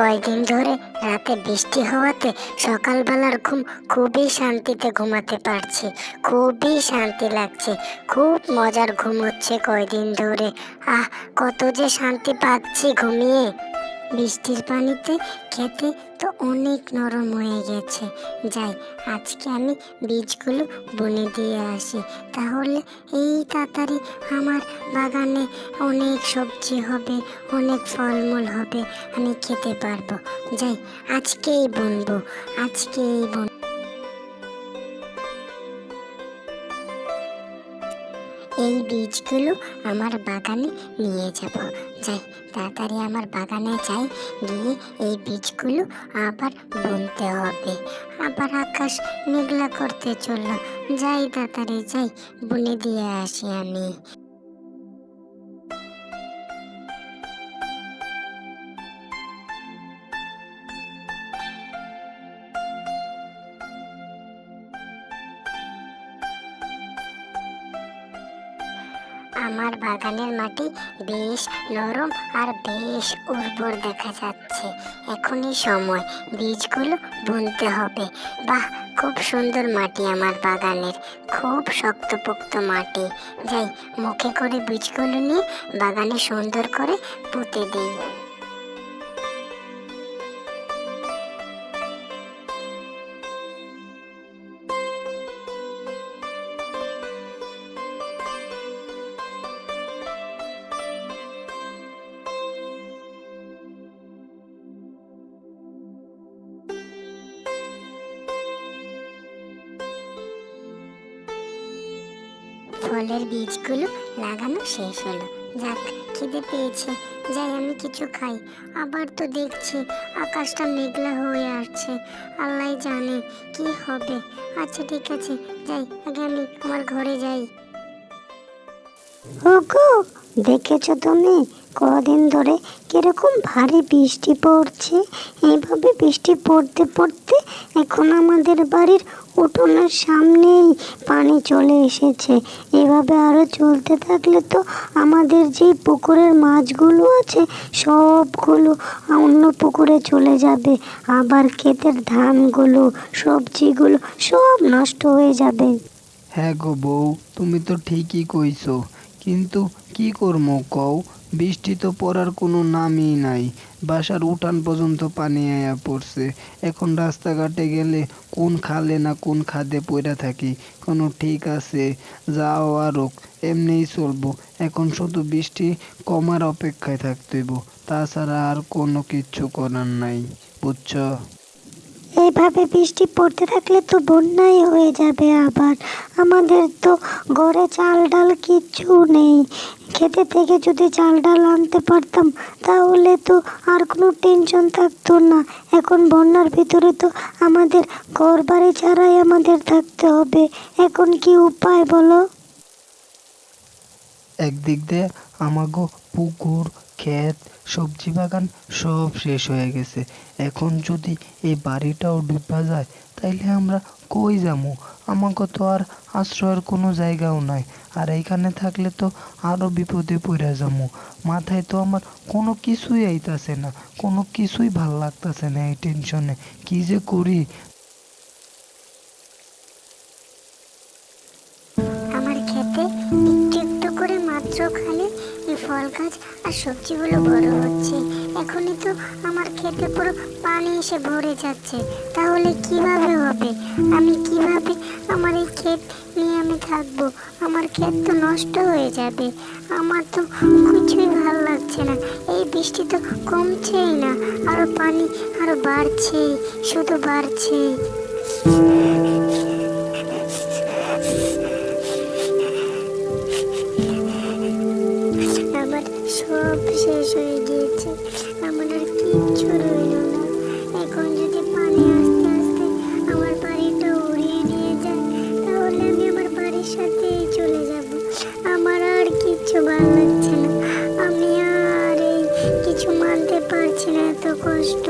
কয়দিন ধরে রাতে বৃষ্টি হওয়াতে সকালবেলার ঘুম খুবই শান্তিতে ঘুমাতে পারছি, খুবই শান্তি লাগছে, খুব মজার ঘুম হচ্ছে কয়েকদিন ধরে। আহ, কত যে শান্তি পাচ্ছি ঘুমিয়ে। বৃষ্টির পানিতে খেতে তো অনেক নরম হয়ে গেছে। যাই, আজকে আমি বীজগুলো বনে দিয়ে আসি। তাহলে এই তাড়াতাড়ি আমার বাগানে অনেক সবজি হবে, অনেক ফলমূল হবে, আমি খেতে পারব। যাই, আজকেই বুনবো, আজকেই বুন এই বীজগুলো আমার বাগানে নিয়ে যাব। যাই, তাড়াতাড়ি আমার বাগানে যাই, গিয়ে এই বীজগুলো আবার বুনতে হবে। আবার আকাশ মেঘলা করতে চলল। যাই, তাড়াতাড়ি যাই, বুনে দিয়ে আসি আমি। আমার বাগানের মাটি বেশ নরম আর বেশ উর্বর দেখা যাচ্ছে। এখনই সময়। বীজগুলো বুনতে হবে। বাহ, খুব সুন্দর মাটি আমার বাগানের। খুব শক্তপোক্ত মাটি। যাই, মুখে করে বীজগুলো নিয়ে বাগানে সুন্দর করে পুঁতে দিই। ফলের বীজগুলো লাগানো শেষ হলো। যাক, খিদে পেয়েছে। যাই, আমি কিছু খাই। আবার তো দেখছি আকাশটা মেঘলা হয়ে আসছে। আল্লাহ জানে কি হবে। আচ্ছা ঠিক আছে। যাই, আগে আমি আমার ঘরে যাই। ওগো, দেখেছ তুমি? কদিন ধরে কীরকম ভারী বৃষ্টি পড়ছে। এইভাবে বৃষ্টি পড়তে পড়তে এখন আমাদের বাড়ির উঠোনের সামনেই পানি চলে এসেছে। এভাবে আরও চলতে থাকলে তো আমাদের যে পুকুরের মাছগুলো আছে, সবগুলো অন্য পুকুরে চলে যাবে। আবার ক্ষেতের ধানগুলো, সবজিগুলো সব নষ্ট হয়ে যাবে। হ্যাঁ গো বউ, তুমি তো ঠিকই কইছো। কিন্তু কি করব কও? বৃষ্টি তো পড়ার কোনো নামই নাই। বাসার উঠান পর্যন্ত পানি আয়া পড়ছে। এখন রাস্তাঘাটে গেলে কোন খালে না কোন খাদে পড়ে থাকি? কোনো ঠিক আছে, যাও আর হোক, এমনিই চলবো। এখন শুধু বৃষ্টি কমার অপেক্ষায় থাকতে হইব। তাছাড়া আর কোনো কিচ্ছু করার নাই, বুঝছ? এইভাবে বৃষ্টি পড়তে থাকলে তো বন্যাই হয়ে যাবে আবার। আমাদের তো ঘরে চাল ডাল কিচ্ছু নেই। খেতে থেকে যদি চাল ডাল আনতে পারতাম, তাহলে তো আর কোনো টেনশন থাকতো না। এখন বন্যার ভিতরে তো আমাদের ঘর বাড়ি ছাড়াই আমাদের থাকতে হবে। এখন কি উপায় বলো? একদিক দিয়ে আমাগো পুকুর, ক্ষেত সবজি বাগান সব শেষ হয়ে গেছে। এখন যদি এই বাড়িটাও ডুবা যায়, তাইলে আমরা কই যামু? আমাকে তো আর আশ্রয়ের কোনো জায়গাও নাই। আর এইখানে থাকলে তো আরও বিপদে পড়ে যামু। মাথায় তো আমার কোনো কিছুই আইতাছে না, কোনো কিছুই ভালো লাগতাছে না এই টেনশনে। কি যে করি? গাছ আর সবজিগুলো বড় হচ্ছে। এখনই তো আমার খেতে পুরো পানি এসে ভরে যাচ্ছে। তাহলে কীভাবে হবে? আমি কীভাবে আমার এই ক্ষেত নিয়ে আমি থাকব? আমার ক্ষেত তো নষ্ট হয়ে যাবে। আমার তো কিছুই ভালো লাগছে না। এই বৃষ্টি তো কমছেই না। আরও পানি আরও বাড়ছেই, শুধু বাড়ছেই। শেষ হয়ে গিয়েছে। আমার আর কিচ্ছু রইল না। এখন যদি পানি আস্তে আস্তে আমার বাড়িটা উড়িয়ে নিয়ে যায়, তাহলে আমি আমার বাড়ির সাথেই চলে যাব। আমার আর কিচ্ছু ভালো লাগছে না। আমি আর এই কিছু মানতে পারছি না এত কষ্ট।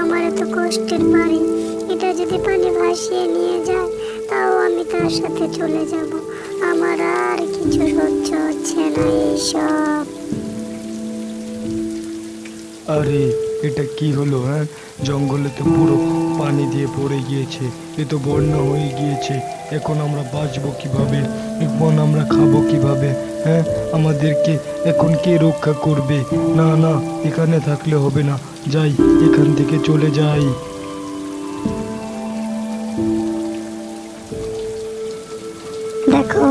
আমার এত কষ্টের বাড়ি। এটা যদি পানি ভাসিয়ে নিয়ে যায়, তাও আমি তার সাথে চলে যাব। আমার আর কিছু সহ্য হচ্ছে না এইসব। আরে, এটা কি হলো হ্যাঁ? জঙ্গলে তো পুরো পানি দিয়ে পড়ে গিয়েছে, এ তো বন্যা হয়ে গিয়েছে, এখন আমরা বাঁচবো কীভাবে? এখন আমরা খাব কীভাবে হ্যাঁ? আমাদেরকে এখন কে রক্ষা করবে? না না, এখানে থাকলে হবে না, যাই, এখান থেকে চলে যাই। দেখো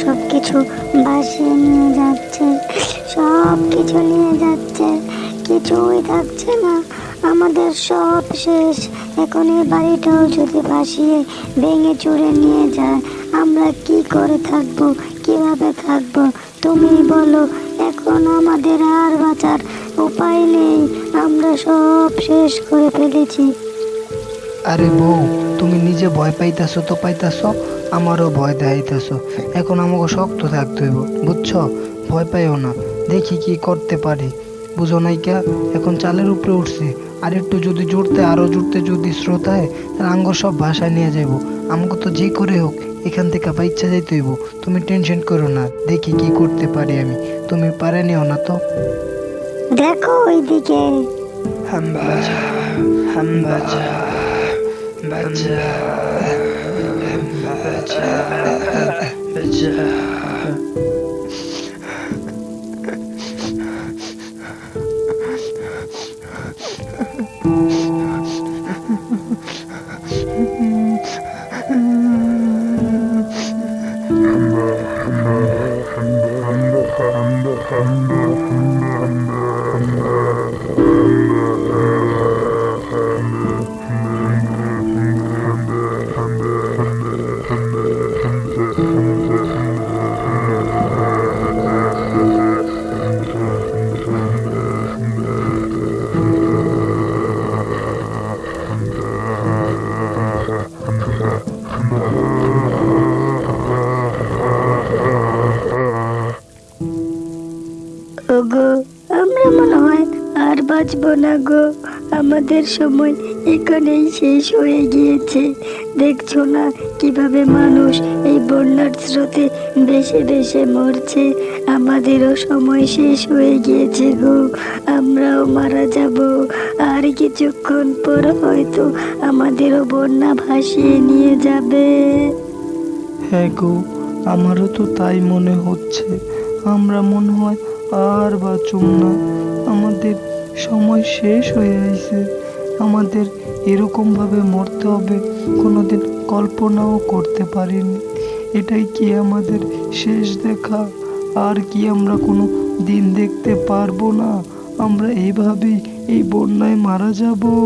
সব কিছু ভাসিয়ে নিয়ে যাচ্ছে সব কিছু নিয়ে যাচ্ছে, কিছুই থাকছে না। আমাদের সব শেষ। এখন এই বাড়িটাও যদি ভাসিয়ে, ভেঙে চুরে নিয়ে যায়, আমরা কি করে থাকব, কীভাবে থাকব? তুমি বলো, এখন আমাদের আর বাঁচার উপায় নেই। আমরা সব শেষ করে ফেলেছি। আরে বউ, তুমি নিজে ভয় পাইতাছো তো পাইতাছো? আমারও ভয় দেখাইতেছ। এখন আমাকে শক্ত থাকতে হইব বুঝছ? ভয় পাইও না দেখি কি করতে পারি। বুঝো নাইকা এখন চালের উপরে উঠছে আর একটু যদি জুড়তে আরও জুড়তে যদি শ্রোতায় তাহলে আঙ্গ সব ভাষায় নিয়ে যাইব। আমাকে তো যে করে হোক এখান থেকে বাচ্চা যাইতে হইব। তুমি টেনশন করো না দেখি কি করতে পারি আমি। তুমি পারে নিও না তো। দেখো ওই দিকে বাজা। Hamba, hamba, hamba, hamba, hamba, hamba. আর বাঁচবো না গো। আমাদের সময় এখানেই শেষ হয়ে গিয়েছে। দেখছ না কীভাবে মানুষ এই বন্যার স্রোতে ভেসে ভেসে মরছে? আমাদেরও সময় শেষ হয়ে গিয়েছে গো। আমরাও মারা যাব। আর কিছুক্ষণ পর হয়তো আমাদেরও বন্যা ভাসিয়ে নিয়ে যাবে। হ্যাঁ গো, আমারও তো তাই মনে হচ্ছে। আমরা মনে হয় আর বাঁচুম না। আমাদের সময় শেষ হয়ে আইছে। আমাদের এরকমভাবে মরতে হবে, কোনোদিন কল্পনাও করতে পারিনি। এটাই কি আমাদের শেষ দেখা? আর কি আমরা কোনো দিন দেখতে পারব না? আমরা এইভাবেই এই বন্যায় মারা যাব।